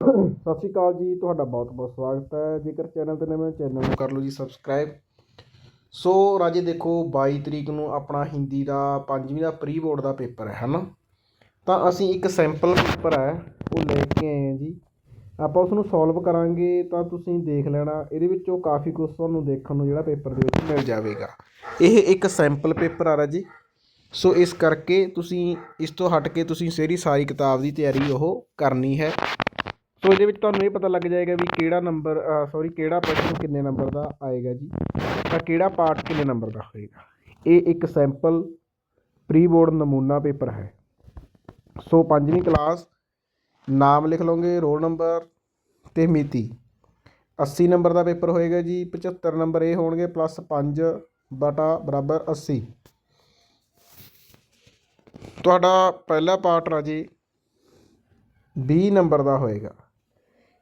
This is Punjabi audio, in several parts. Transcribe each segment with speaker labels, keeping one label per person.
Speaker 1: ਸਤਿ ਸ਼੍ਰੀ ਅਕਾਲ ਜੀ, ਤੁਹਾਡਾ ਬਹੁਤ ਬਹੁਤ ਸਵਾਗਤ ਹੈ। ਜੇਕਰ ਚੈਨਲ ਤੇ ਨਵੇਂ ਚੈਨਲ ਨੂੰ ਕਰ ਲਓ ਜੀ ਸਬਸਕ੍ਰਾਈਬ ਸੋ ਰਾਜੇ ਦੇਖੋ 22 ਤਰੀਕ ਨੂੰ ਆਪਣਾ ਹਿੰਦੀ ਦਾ ਪੰਜਵੀਂ ਦਾ ਪ੍ਰੀ ਬੋਰਡ ਦਾ ਪੇਪਰ ਹੈ, ਹਨਾ? ਤਾਂ ਅਸੀਂ ਇੱਕ ਸੈਂਪਲ ਪੇਪਰ ਹੈ, ਉਹ ਲੈ ਕੇ ਆਏ ਹਾਂ ਜੀ। ਆਪਾਂ ਉਸ ਨੂੰ ਸੋਲਵ ਕਰਾਂਗੇ, ਤਾਂ ਤੁਸੀਂ ਦੇਖ ਲੈਣਾ, ਇਹਦੇ ਵਿੱਚੋਂ ਕਾਫੀ ਕੁਝ ਤੁਹਾਨੂੰ ਦੇਖਣ ਨੂੰ ਜਿਹੜਾ ਪੇਪਰ ਦੇ ਵਿੱਚ ਮਿਲ ਜਾਵੇਗਾ। ਇਹ ਇੱਕ ਸੈਂਪਲ ਪੇਪਰ ਆ ਰਾਜੀ। ਸੋ ਇਸ ਕਰਕੇ ਤੁਸੀਂ, ਇਸ ਤੋਂ ਹਟ ਕੇ ਤੁਸੀਂ ਸਾਰੀ ਸਾਰੀ ਕਿਤਾਬ ਦੀ ਤਿਆਰੀ ਉਹ ਕਰਨੀ ਹੈ। ਸੋ ਇਹਦੇ ਵਿੱਚ ਤੁਹਾਨੂੰ ਇਹ ਪਤਾ ਲੱਗ ਜਾਏਗਾ ਵੀ ਕਿਹੜਾ ਨੰਬਰ ਸੌਰੀ ਕਿਹੜਾ ਪ੍ਰਸ਼ਨ ਕਿੰਨੇ ਨੰਬਰ ਦਾ ਆਏਗਾ ਜੀ। ਤਾਂ ਕਿਹੜਾ ਪਾਰਟ ਕਿੰਨੇ ਨੰਬਰ ਦਾ ਹੋਏਗਾ। ਇਹ ਇੱਕ ਸੈਂਪਲ ਪ੍ਰੀ ਬੋਰਡ ਨਮੂਨਾ ਪੇਪਰ ਹੈ। ਸੋ ਪੰਜਵੀਂ ਕਲਾਸ ਨਾਮ ਲਿਖ ਲਓਗੇ ਰੋਲ ਨੰਬਰ ਤੇ ਮਿਤੀ। 80 ਨੰਬਰ ਦਾ ਪੇਪਰ ਹੋਏਗਾ ਜੀ 75 ਨੰਬਰ ਇਹ ਹੋਣਗੇ ਪਲੱਸ 5 ਬਟਾ ਬਰਾਬਰ 80 ਤੁਹਾਡਾ ਪਹਿਲਾ ਪਾਰਟ ਰਾਜੀ 20 ਨੰਬਰ ਦਾ ਹੋਏਗਾ।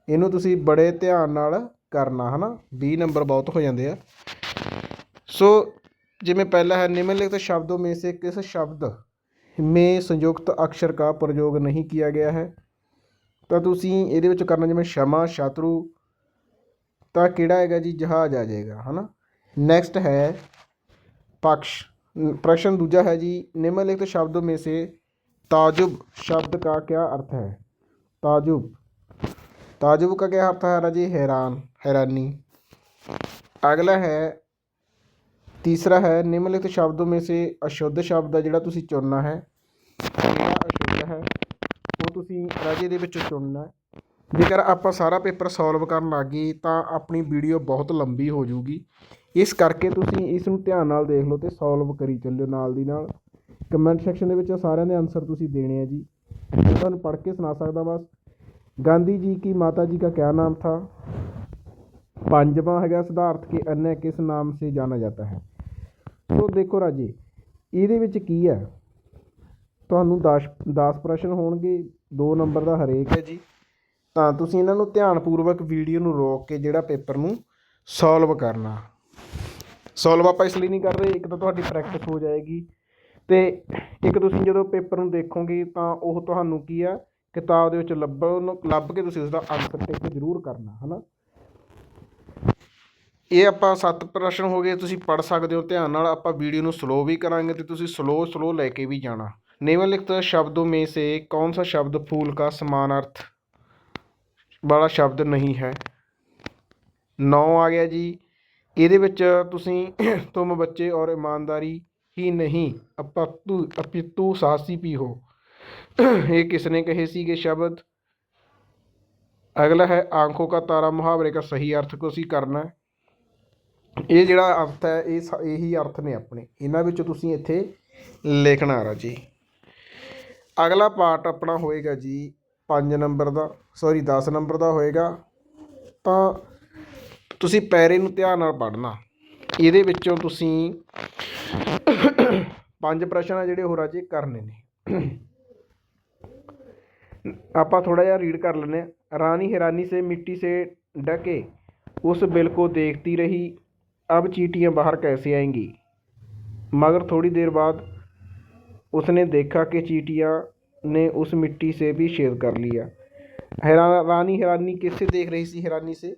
Speaker 1: ਇਹਨੂੰ ਤੁਸੀਂ ਬੜੇ ਧਿਆਨ ਨਾਲ ਕਰਨਾ ਹੈ ਨਾ 20 ਨੰਬਰ ਬਹੁਤ ਹੋ ਜਾਂਦੇ ਆ। ਸੋ ਜਿਵੇਂ ਪਹਿਲਾ ਹੈ, ਨਿਮਨ ਲਿਖਤ ਸ਼ਬਦੋਂ ਮੇਂ ਸੇ ਕਿਸ ਸ਼ਬਦ? ਮੇ ਸੰਯੁਕਤ ਅਕਸ਼ਰ ਕਾ ਪ੍ਰਯੋਗ ਨਹੀਂ ਕੀਤਾ ਗਿਆ ਹੈ। ਤਾਂ ਤੁਸੀਂ ਇਹਦੇ ਵਿੱਚ ਕਰਨਾ ਜਿਵੇਂ ਸ਼ਮਾ, ਸ਼ਾਤਰੂ, ਤਾਂ ਕਿਹੜਾ ਹੈਗਾ ਜੀ? ਜਹਾਜ਼ ਆ ਜਾਏਗਾ, ਹਨਾ? ਨੈਕਸਟ ਹੈ ਪਕਸ਼। ਪ੍ਰਸ਼ਨ ਦੂਜਾ ਹੈ ਜੀ ਨਿਮਨਲਿਖਿਤ ਸ਼ਬਦੋਂ ਮੇਂ ਸੇ ਤਾਜੁਬ ਸ਼ਬਦ ਕਾ ਕੀ ਅਰਥ ਹੈ? ਤਾਜੁਬ। ताजुब का क्या अर्थ है राजी हैरान हैरानी अगला है तीसरा है निम्नलिखित शब्दों में से अशुद्ध शब्द है ਜਿਹੜਾ ਤੁਸੀਂ ਚੁਣਨਾ ਹੈ ਜਿਹੜਾ ਅਸ਼ੁੱਧ ਹੈ ਉਹ ਤੁਸੀਂ ਰਾਜੇ ਦੇ ਵਿੱਚੋਂ ਚੁਣਨਾ ਹੈ ਜੇਕਰ ਆਪਾਂ ਸਾਰਾ ਪੇਪਰ ਸੋਲਵ ਕਰਨ ਲੱਗੇ ਤਾਂ ਆਪਣੀ ਵੀਡੀਓ ਬਹੁਤ ਲੰਬੀ ਹੋ ਜਾਊਗੀ ਇਸ ਕਰਕੇ ਤੁਸੀਂ ਇਸ ਨੂੰ ਧਿਆਨ ਨਾਲ ਦੇਖ ਲਓ ਤੇ ਸੋਲਵ ਕਰੀ ਚੱਲਿਓ ਨਾਲ ਦੀ ਨਾਲ ਕਮੈਂਟ ਸੈਕਸ਼ਨ ਦੇ ਵਿੱਚ ਸਾਰਿਆਂ ਦੇ ਆਨਸਰ ਤੁਸੀਂ ਦੇਣੇ ਆ ਜੀ ਮੈਂ ਤੁਹਾਨੂੰ ਪੜ੍ਹ ਕੇ ਸੁਣਾ ਸਕਦਾ ਬਸ गांधी जी की माता जी का क्या नाम था ਪੰਜਵਾਂ ਹੈਗਾ ਸਿਧਾਰਥ ਕੇ ਅਨਿਆ ਕਿਸ ਨਾਮ ਸੇ ਜਾਣਾ ਜਾਂਦਾ ਹੈ ਸੋ ਦੇਖੋ ਰਾਜੀ ਇਹਦੇ ਵਿੱਚ ਕੀ ਹੈ ਤੁਹਾਨੂੰ 10 10 ਪ੍ਰਸ਼ਨ ਹੋਣਗੇ 2 ਨੰਬਰ ਦਾ ਹਰੇਕ ਹੈ ਜੀ ਤਾਂ ਤੁਸੀਂ ਇਹਨਾਂ ਨੂੰ ਧਿਆਨਪੂਰਵਕ ਵੀਡੀਓ ਨੂੰ ਰੋਕ ਕੇ ਜਿਹੜਾ ਪੇਪਰ ਨੂੰ ਸੋਲਵ ਕਰਨਾ ਸੋਲਵ ਆਪਾਂ ਇਸ ਲਈ ਨਹੀਂ ਕਰ ਰਹੇ ਇੱਕ ਤਾਂ ਤੁਹਾਡੀ ਪ੍ਰੈਕਟਿਸ ਹੋ ਜਾਏਗੀ ਤੇ ਇੱਕ ਤੁਸੀਂ ਜਦੋਂ ਪੇਪਰ ਨੂੰ ਦੇਖੋਗੇ ਤਾਂ ਉਹ ਤੁਹਾਨੂੰ ਕੀ ਆ ਕਿਤਾਬ ਦੇ ਵਿੱਚ ਲੱਭੋ ਲੱਭ ਕੇ ਤੁਸੀਂ ਉਸ ਦਾ ਆਨਸਰ ਟਿਕ ਜ਼ਰੂਰ ਕਰਨਾ ਹੈ ਨਾ ਇਹ ਆਪਾਂ ਸੱਤ ਪ੍ਰਸ਼ਨ ਹੋ ਗਏ, ਤੁਸੀਂ ਪੜ ਸਕਦੇ ਹੋ ਧਿਆਨ ਨਾਲ, ਆਪਾਂ ਵੀਡੀਓ ਨੂੰ ਸਲੋ ਵੀ ਕਰਾਂਗੇ ਤੇ ਤੁਸੀਂ ਸਲੋ ਸਲੋ ਲੈ ਕੇ ਵੀ ਜਾਣਾ। ਨਿਮਨਲਿਖਿਤ ਸ਼ਬਦੋਂ ਮੇਂ ਸੇ ਕੌਣ ਸਾ ਸ਼ਬਦ ਫੂਲ ਕਾ ਸਮਾਨ ਅਰਥ ਵਾਲਾ ਸ਼ਬਦ ਨਹੀਂ ਹੈ। ਨੌ ਆ ਗਿਆ ਜੀ। ਇਹਦੇ ਵਿੱਚ ਤੁਸੀਂ ਤੁਮ ਬੱਚੇ ਔਰ ਇਮਾਨਦਾਰੀ ਹੀ ਨਹੀਂ, ਅਪਤੂ, ਅਪਿਤੂ ਸਾਹਸੀ ਵੀ ਹੋ। ਇਹ ਕਿਸਨੇ ਕਹੇ ਸੀਗੇ ਸ਼ਬਦ? ਅਗਲਾ ਹੈ, ਆਂਖੋਂ ਕਾ ਤਾਰਾ ਮੁਹਾਵਰੇ ਦਾ ਸਹੀ ਅਰਥ ਕੋ ਅਸੀਂ ਕਰਨਾ ਇਹ ਜਿਹੜਾ ਅਰਥ ਹੈ, ਇਹ ਸ- ਇਹੀ ਅਰਥ ਨੇ ਆਪਣੇ। ਇਹਨਾਂ ਵਿੱਚੋਂ ਤੁਸੀਂ ਇੱਥੇ ਲਿਖਣਾ ਰਾਜੀ। ਅਗਲਾ ਪਾਰਟ ਆਪਣਾ ਹੋਏਗਾ ਜੀ 5 ਨੰਬਰ ਦਾ ਸੌਰੀ 10 ਨੰਬਰ ਦਾ ਹੋਏਗਾ। ਤਾਂ ਤੁਸੀਂ ਪੈਰੇ ਨੂੰ ਧਿਆਨ ਨਾਲ ਪੜ੍ਹਨਾ। ਇਹਦੇ ਵਿੱਚੋਂ ਤੁਸੀਂ ਪੰਜ ਪ੍ਰਸ਼ਨ ਆ ਜਿਹੜੇ ਉਹ ਰਾਜੇ ਕਰਨੇ ਨੇ। आप थोड़ा जहा रीड कर लें रानी हैरानी से मिट्टी से डके। उस बिल को देखती रही। अब चीटियाँ बाहर कैसे आएँगी? मगर थोड़ी देर बाद उसने देखा कि चीटियाँ ने उस मिट्टी से भी शेद कर लिया। हैरान रानी हैरानी किससे देख रही थी? हैरानी से?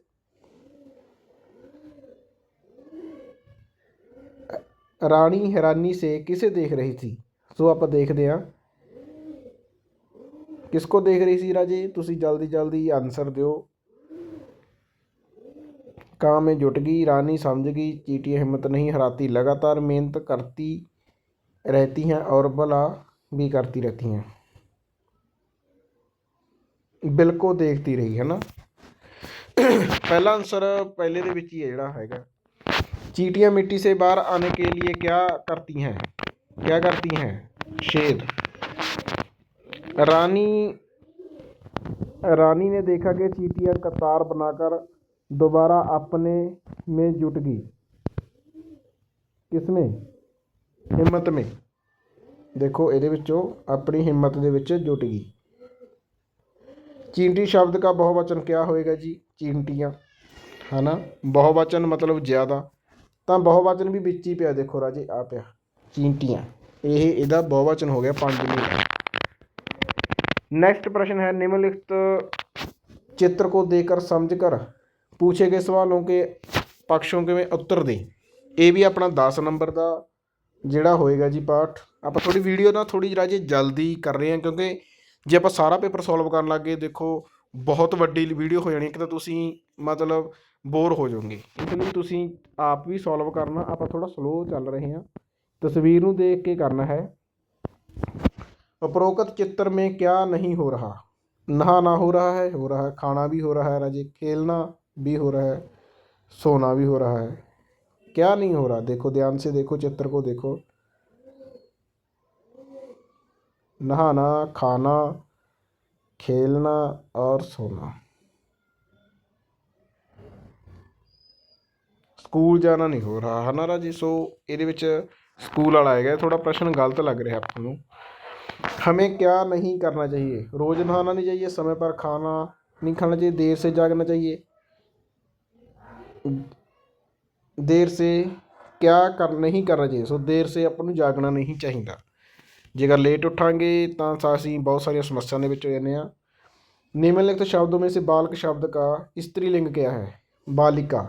Speaker 1: ਰਾਣੀ हैरानी से किसे देख रही थी? ਸੋ आप देखते हैं। ਕਿਸ ਕੋ ਦੇਖ ਰਹੀ ਸੀ ਰਾਜੇ ਤੁਸੀਂ ਜਲਦੀ ਜਲਦੀ ਆਨਸਰ ਦਿਓ काम में जुट गई रानी समझ गई चीटियाँ हिम्मत नहीं हराती लगातार मेहनत करती रहती हैं और भला भी करती रहती हैं ਬਿਲਕੁਲ ਦੇਖਦੀ ਰਹੀ ਹੈ ਨਾ ਪਹਿਲਾ ਆਨਸਰ ਪਹਿਲੇ ਦੇ ਵਿੱਚ ਹੀ ਹੈ ਜਿਹੜਾ ਹੈਗਾ चीटियाँ मिट्टी से बाहर आने के लिए क्या करती हैं क्या करती हैं छेद रानी रानी ने देखा कि चीटियाँ कतार बनाकर दोबारा अपने में जुट गई किसमें हिम्मत में ਦੇਖੋ ਇਹਦੇ ਵਿੱਚੋਂ ਆਪਣੀ ਹਿੰਮਤ ਦੇ ਵਿੱਚ ਜੁਟ ਗਈ ਚੀਂਟੀ ਸ਼ਬਦ ਦਾ ਬਹੁਵਚਨ ਕਿਆ ਹੋਏਗਾ ਜੀ ਚੀਂਟੀਆਂ ਹਨਾ ਬਹੁਵਚਨ ਮਤਲਬ ਜ਼ਿਆਦਾ ਤਾਂ ਬਹੁਵਚਨ ਵੀ ਵਿੱਚ ਹੀ ਪਿਆ ਦੇਖੋ ਰਾਜੇ ਆ ਪਿਆ ਚੀਂਟੀਆਂ ਇਹ ਇਹਦਾ ਬਹੁਵਚਨ ਹੋ ਗਿਆ ਪੰਜ ਨੂੰ ਨੈਕਸਟ ਪ੍ਰਸ਼ਨ ਹੈ ਨਿਮਨਲਿਖਤ चित्र को देखकर समझकर पूछे गए सवालों के ਪੱਖੋਂ ਕਿਵੇਂ ਉੱਤਰ ਦੇ ਇਹ ਵੀ ਆਪਣਾ 10 ਨੰਬਰ ਦਾ ਜਿਹੜਾ ਹੋਏਗਾ ਜੀ ਪਾਠ ਆਪਾਂ ਥੋੜੀ ਵੀਡੀਓ ਨਾ ਥੋੜੀ ਜਿਹੀ ਰਾਜੇ ਜਲਦੀ ਕਰ ਰਹੇ ਹਾਂ ਕਿਉਂਕਿ ਜੇ ਆਪਾਂ ਸਾਰਾ ਪੇਪਰ ਸੋਲਵ ਕਰਨ ਲੱਗੇ ਦੇਖੋ ਬਹੁਤ ਵੱਡੀ ਵੀਡੀਓ ਹੋ ਜਾਣੀ ਇੱਕ ਤਾਂ ਤੁਸੀਂ ਮਤਲਬ ਬੋਰ ਹੋ ਜਾਓਗੇ ਇਸ ਲਈ ਤੁਸੀਂ ਆਪ ਵੀ ਸੋਲਵ ਕਰਨਾ ਆਪਾਂ ਥੋੜਾ ਸਲੋ ਚੱਲ ਰਹੇ ਹਾਂ ਤਸਵੀਰ ਨੂੰ ਦੇਖ ਕੇ ਕਰਨਾ ਹੈ उपरोक्त चित्र में क्या नहीं हो रहा नहाना हो रहा है हो रहा है खाना भी हो रहा है राजे खेलना भी हो रहा है सोना भी हो रहा है क्या नहीं हो रहा देखो ध्यान से देखो चित्र को देखो नहाना खाना खेलना और सोना ਸਕੂਲ ਜਾਣਾ ਨਹੀਂ ਹੋ ਰਿਹਾ ਹੈ ਨਾ ਰਾਜੀ ਸੋ ਇਹਦੇ ਵਿੱਚ ਸਕੂਲ ਵਾਲਾ ਹੈਗਾ ਥੋੜਾ ਪ੍ਰਸ਼ਨ ਗਲਤ ਲੱਗ ਰਿਹਾ ਆਪਾਂ ਨੂੰ हमें क्या नहीं करना चाहिए रोज नहाना नहीं चाहिए समय पर खाना नहीं खाना चाहिए देर से जागना चाहिए देर से क्या कर नहीं करना चाहिए ਸੋ ਦੇਰ ਸੇ ਆਪਾਂ ਨੂੰ ਜਾਗਣਾ ਨਹੀਂ ਚਾਹੀਦਾ ਜੇਕਰ ਲੇਟ ਉੱਠਾਂਗੇ ਤਾਂ ਸਾ- ਅਸੀਂ ਬਹੁਤ ਸਾਰੀਆਂ ਸਮੱਸਿਆਵਾਂ ਦੇ ਵਿੱਚ ਹੋ ਜਾਂਦੇ ਹਾਂ निम्नलिखित शब्दों में से बालक शब्द का स्त्रीलिंग क्या है बालिका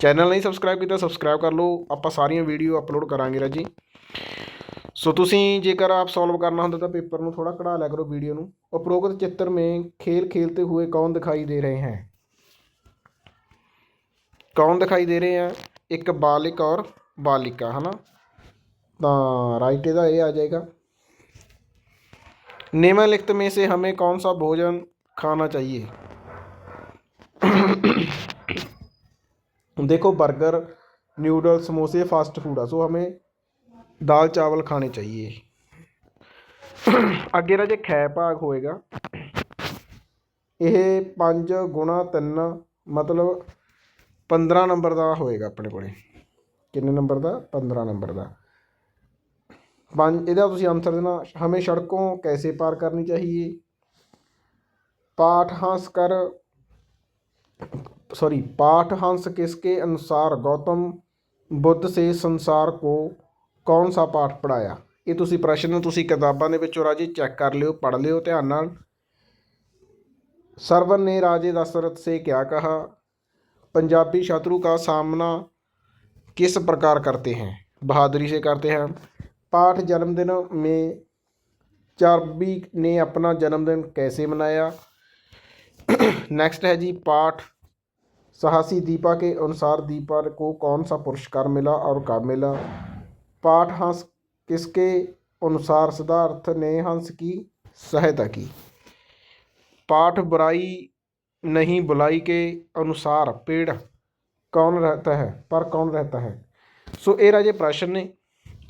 Speaker 1: ਚੈਨਲ ਨਹੀਂ ਸਬਸਕ੍ਰਾਈਬ ਕੀਤਾ ਸਬਸਕ੍ਰਾਈਬ ਕਰ ਲਓ ਆਪਾਂ ਸਾਰੀਆਂ ਵੀਡੀਓ ਅਪਲੋਡ ਕਰਾਂਗੇ ਰਾਜੀ ਸੋ ਤੁਸੀਂ ਜੇਕਰ ਆਪ ਸੋਲਵ ਕਰਨਾ ਹੁੰਦਾ ਤਾਂ ਪੇਪਰ ਨੂੰ ਥੋੜਾ ਕਢਾ ਲਿਆ ਕਰੋ ਵੀਡੀਓ ਨੂੰ ਉਪਰੋਕਤ ਚਿੱਤਰ में खेल खेलते हुए कौन दिखाई दे रहे हैं कौन दिखाई दे रहे हैं ਇੱਕ ਬਾਲਿਕ ਔਰ ਬਾਲਿਕਾ ਹਨਾ ਤਾਂ ਰਾਈਟ ਇਹਦਾ ਇਹ ਆ ਜਾਏਗਾ निम्नलिखित में से हमें कौन सा भोजन खाना चाहिए देखो बर्गर न्यूडल समोसे फास्ट फूड है सो हमें ਦਾਲ ਚਾਵਲ ਖਾਣੇ ਚਾਹੀਏ ਅੱਗੇ ਰਾਜੇ ਖੈ ਭਾਗ ਹੋਏਗਾ ਇਹ 5 ਗੁਣਾ 3 ਮਤਲਬ 15 ਨੰਬਰ ਦਾ ਹੋਏਗਾ ਆਪਣੇ ਕੋਲੇ ਕਿੰਨੇ ਨੰਬਰ ਦਾ 15 ਨੰਬਰ ਦਾ ਪੰਜ ਇਹਦਾ ਤੁਸੀਂ ਆਨਸਰ ਦੇਣਾ ਹਮੇ ਸੜਕੋਂ ਕੈਸੇ ਪਾਰ ਕਰਨੀ ਚਾਹੀਏ पाठ हंस कर सॉरी पाठ हंस किसके अनुसार गौतम बुद्ध से संसार को ਕੌਣ ਸਾ ਪਾਠ ਪੜਾਇਆ ਇਹ ਤੁਸੀਂ ਪ੍ਰਸ਼ਨ ਤੁਸੀਂ ਕਿਤਾਬਾਂ ਦੇ ਵਿੱਚੋਂ ਰਾਜੇ ਚੈੱਕ ਕਰ ਲਿਓ ਪੜ੍ਹ ਲਿਓ ਧਿਆਨ ਨਾਲ ਸਰਵਨ ਨੇ ਰਾਜੇ ਦਸ਼ਰਥ ਸੇ ਕਿਆ ਕਹਾ पंजाबी शत्रु का सामना किस प्रकार करते हैं बहादुरी से करते हैं पाठ जन्मदिन में चार्बी ने अपना जन्मदिन कैसे मनाया नेक्स्ट है जी पाठ साहसी दीपा के अनुसार दीपा को कौन सा पुरस्कार मिला और कब मिला पाठ हंस किसके अनुसार सिद्धार्थ ने हंस की सहायता की पाठ बुराई नहीं बुलाई के अनुसार पेड़ ਕੌਣ ਰਹਤਾ ਹੈ ਪਰ ਕੌਣ ਰਹਤਾ ਹੈ ਸੋ ਇਹ ਰਾਜੇ ਪ੍ਰਸ਼ਨ ਨੇ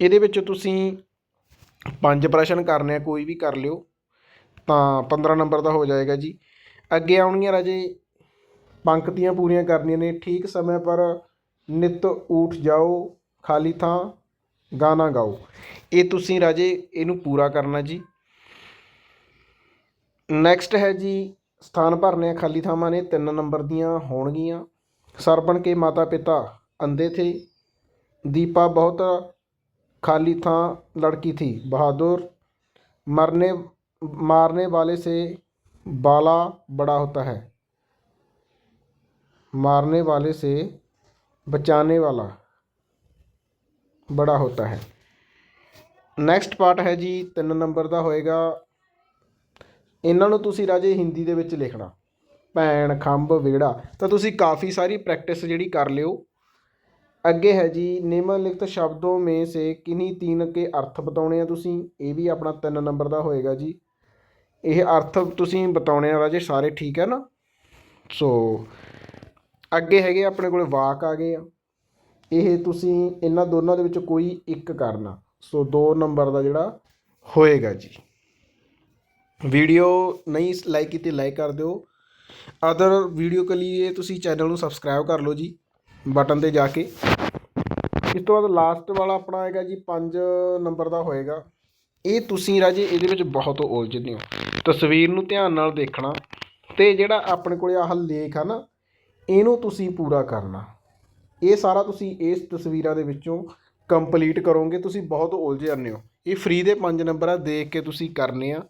Speaker 1: ਇਹਦੇ ਵਿੱਚ ਤੁਸੀਂ ਪੰਜ ਪ੍ਰਸ਼ਨ ਕਰਨੇ ਆ ਕੋਈ ਵੀ ਕਰ ਲਿਓ ਤਾਂ 15 ਨੰਬਰ ਦਾ ਹੋ ਜਾਏਗਾ ਜੀ ਅੱਗੇ ਆਉਣਗੀਆਂ ਰਾਜੇ ਪੰਕਤੀਆਂ ਪੂਰੀਆਂ ਕਰਨੀਆਂ ਨੇ ਠੀਕ ਸਮੇਂ ਪਰ ਨਿਤ ਉੱਠ ਜਾਓ ਖਾਲੀ ਥਾਂ ਗਾਣਾ ਗਾਓ ਇਹ ਤੁਸੀਂ ਰਾਜੇ ਇਹਨੂੰ ਪੂਰਾ ਕਰਨਾ ਜੀ ਨੈਕਸਟ ਹੈ ਜੀ ਸਥਾਨ ਭਰਨੇ ਆ ਖਾਲੀ ਥਾਵਾਂ ਨੇ ਤਿੰਨ ਨੰਬਰ ਦੀਆਂ ਹੋਣਗੀਆਂ ਸਰਪਣ ਕੇ ਮਾਤਾ ਪਿਤਾ ਅੰਧੇ ਥੇ दीपा बहुत खाली था लड़की थी बहादुर मरने मारने वाले से बाला बड़ा होता है मारने वाले से बचाने वाला बड़ा होता ਹੈ। ਨੈਕਸਟ ਪਾਰਟ ਹੈ ਜੀ 3 ਨੰਬਰ ਦਾ ਹੋਏਗਾ। ਇਹਨਾਂ ਨੂੰ ਤੁਸੀਂ ਰਾਜੇ ਹਿੰਦੀ ਦੇ ਵਿੱਚ ਲਿਖਣਾ। ਭੈਣ, ਖੰਭ ਵਿੜਾ ਤਾਂ ਤੁਸੀਂ ਕਾਫੀ ਸਾਰੀ ਪ੍ਰੈਕਟਿਸ ਜਿਹੜੀ ਕਰ ਲਿਓ। ਅੱਗੇ ਹੈ ਜੀ ਨਿਮਨ ਲਿਖਤ ਸ਼ਬਦੋਂ ਮੇ ਸੇ ਕਿਨਹੀ ਤੀਨ ਕੇ ਅਰਥ ਬਤਾਉਣੇ ਆ ਤੁਸੀਂ। ਇਹ ਵੀ ਆਪਣਾ 3 ਨੰਬਰ ਦਾ ਹੋਏਗਾ ਜੀ। ਇਹ ਅਰਥ ਤੁਸੀਂ ਬਤਾਉਣੇ ਆ ਰਾਜੇ, ਸਾਰੇ ਠੀਕ ਹੈ ਨਾ? ਸੋ ਅੱਗੇ ਹੈਗੇ ਆਪਣੇ ਕੋਲੇ ਵਾਕ ਆ ਗਏ ਆ। ਇਹ ਤੁਸੀਂ ਇਹਨਾਂ ਦੋਨਾਂ ਦੇ ਵਿੱਚ ਕੋਈ ਇੱਕ ਕਰਨਾ। ਸੋ 2 ਨੰਬਰ ਦਾ ਜਿਹੜਾ ਹੋਏਗਾ ਜੀ। ਵੀਡੀਓ ਨਹੀਂ ਲਾਈਕ ਕੀਤੀ, ਲਾਈਕ ਕਰ ਦਿਓ। ਅਦਰ ਵੀਡੀਓ ਕੇ ਲਈ ਤੁਸੀਂ ਚੈਨਲ ਨੂੰ ਸਬਸਕ੍ਰਾਈਬ ਕਰ ਲਓ ਜੀ, ਬਟਨ ਤੇ ਜਾ ਕੇ। ਇਸ ਤੋਂ ਬਾਅਦ ਲਾਸਟ ਵਾਲਾ ਆਪਣਾ ਆਏਗਾ ਜੀ 5 ਨੰਬਰ ਦਾ ਹੋਏਗਾ। ਇਹ ਤੁਸੀਂ ਰਾਜੇ ਇਹਦੇ ਵਿੱਚ ਬਹੁਤ ਉਲਝਦੇ ਹੋ। ਤਸਵੀਰ ਨੂੰ ਧਿਆਨ ਨਾਲ ਦੇਖਣਾ ਤੇ ਜਿਹੜਾ ਆਪਣੇ ਕੋਲੇ ਆਹ ਲੇਖ ਆ ਨਾ, ਇਹਨੂੰ ਤੁਸੀਂ ਪੂਰਾ ਕਰਨਾ। ਇਹ ਸਾਰਾ ਤੁਸੀਂ ਇਸ ਤਸਵੀਰਾਂ ਦੇ ਵਿੱਚੋਂ ਕੰਪਲੀਟ ਕਰੋਗੇ, ਤੁਸੀਂ ਬਹੁਤ ਉਲਝ ਜਾਂਦੇ ਹੋ। ਇਹ ਫ੍ਰੀ ਦੇ 5 ਨੰਬਰ ਆ, ਦੇਖ ਕੇ ਤੁਸੀਂ ਕਰਨੇ ਆ।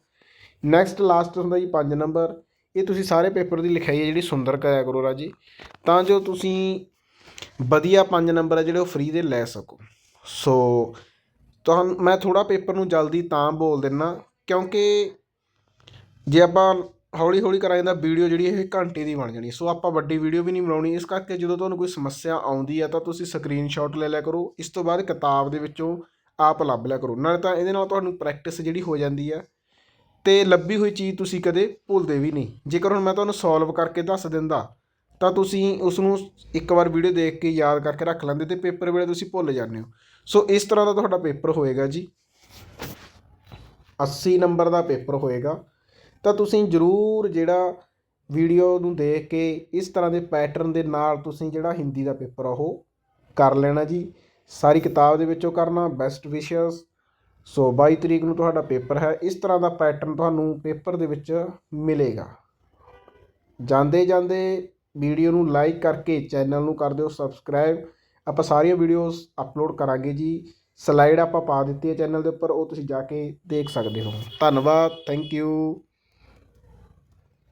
Speaker 1: ਨੈਕਸਟ ਲਾਸਟ ਹੁੰਦਾ ਜੀ 5 ਨੰਬਰ ਇਹ ਤੁਸੀਂ ਸਾਰੇ ਪੇਪਰ ਦੀ ਲਿਖਾਈ ਹੈ ਜਿਹੜੀ ਸੁੰਦਰ ਕਰਿਆ ਕਰੋ ਰਾਜੀ। ਤਾਂ ਜੋ ਤੁਸੀਂ ਵਧੀਆ 5 ਨੰਬਰ ਆ ਜਿਹੜੇ ਉਹ ਫ੍ਰੀ ਦੇ ਲੈ ਸਕੋ। ਸੋ ਤੁਹਾਨੂੰ ਮੈਂ ਥੋੜਾ ਪੇਪਰ ਨੂੰ ਜਲਦੀ ਤਾਂ ਬੋਲ ਦਿੰਨਾ, ਕਿਉਂਕਿ ਜੇ ਆਪਾਂ ਹੌਲੀ ਹੌਲੀ ਕਰਾਂਗੇ ਜਾਂਦਾ, ਵੀਡੀਓ ਜਿਹੜੀ ਇਹ ਘੰਟੇ ਦੀ ਬਣ ਜਾਣੀ। ਸੋ ਆਪਾਂ ਵੱਡੀ ਵੀਡੀਓ ਵੀ ਨਹੀਂ ਬਣਾਉਣੀ, ਇਸ ਕਰਕੇ ਜਦੋਂ ਤੁਹਾਨੂੰ ਕੋਈ ਸਮੱਸਿਆ ਆਉਂਦੀ ਹੈ ਤਾਂ ਤੁਸੀਂ ਸਕਰੀਨਸ਼ਾਟ ਲੈ ਲਿਆ ਕਰੋ। ਇਸ ਤੋਂ ਬਾਅਦ ਕਿਤਾਬ ਦੇ ਵਿੱਚੋਂ ਆਪ ਲੱਭ ਲਿਆ ਕਰੋ। ਨਾਲੇ ਤਾਂ ਇਹਦੇ ਨਾਲ ਤੁਹਾਨੂੰ ਪ੍ਰੈਕਟਿਸ ਜਿਹੜੀ ਹੋ ਜਾਂਦੀ ਹੈ ਤੇ ਲੱਭੀ ਹੋਈ ਚੀਜ਼ ਤੁਸੀਂ ਕਦੇ ਭੁੱਲਦੇ ਵੀ ਨਹੀਂ। ਜੇਕਰ ਹੁਣ ਮੈਂ ਤੁਹਾਨੂੰ ਸੋਲਵ ਕਰਕੇ ਦੱਸ ਦਿੰਦਾ, ਤਾਂ ਤੁਸੀਂ ਉਸ ਨੂੰ ਇੱਕ ਵਾਰ ਵੀਡੀਓ ਦੇਖ ਕੇ ਯਾਦ ਕਰਕੇ ਰੱਖ ਲੈਂਦੇ ਤੇ ਪੇਪਰ ਵੇਲੇ ਤੁਸੀਂ ਭੁੱਲ ਜਾਂਦੇ ਹੋ। ਸੋ ਇਸ ਤਰ੍ਹਾਂ ਦਾ ਤੁਹਾਡਾ ਪੇਪਰ ਹੋਏਗਾ ਜੀ। 80 ਨੰਬਰ ਦਾ ਪੇਪਰ ਹੋਏਗਾ। ਤਾਂ ਤੁਸੀਂ ਜ਼ਰੂਰ ਜਿਹੜਾ ਵੀਡੀਓ ਨੂੰ ਦੇਖ ਕੇ ਇਸ ਤਰ੍ਹਾਂ ਦੇ ਪੈਟਰਨ ਦੇ ਨਾਲ ਤੁਸੀਂ ਜਿਹੜਾ ਹਿੰਦੀ ਦਾ ਪੇਪਰ ਆ ਉਹ ਕਰ ਲੈਣਾ ਜੀ। ਸਾਰੀ ਕਿਤਾਬ ਦੇ ਵਿੱਚੋਂ ਕਰਨਾ ਬੈਸਟ ਵਿਸ਼ੇਸ ਸੋ 22 ਤਰੀਕ ਨੂੰ ਤੁਹਾਡਾ ਪੇਪਰ ਹੈ, ਇਸ ਤਰ੍ਹਾਂ ਦਾ ਪੈਟਰਨ ਤੁਹਾਨੂੰ ਪੇਪਰ ਦੇ ਵਿੱਚ ਮਿਲੇਗਾ। ਜਾਂਦੇ ਜਾਂਦੇ ਵੀਡੀਓ ਨੂੰ ਲਾਈਕ ਕਰਕੇ ਚੈਨਲ ਨੂੰ ਕਰ ਦਿਓ ਸਬਸਕ੍ਰਾਈਬ ਆਪਾਂ ਸਾਰੀਆਂ ਵੀਡੀਓਜ਼ ਅਪਲੋਡ ਕਰਾਂਗੇ ਜੀ। ਸਲਾਈਡ ਆਪਾਂ ਪਾ ਦਿੱਤੀ ਹੈ ਚੈਨਲ ਦੇ ਉੱਪਰ, ਉਹ ਤੁਸੀਂ ਜਾ ਕੇ ਦੇਖ ਸਕਦੇ ਹੋ। ਧੰਨਵਾਦ ਥੈਂਕ ਯੂ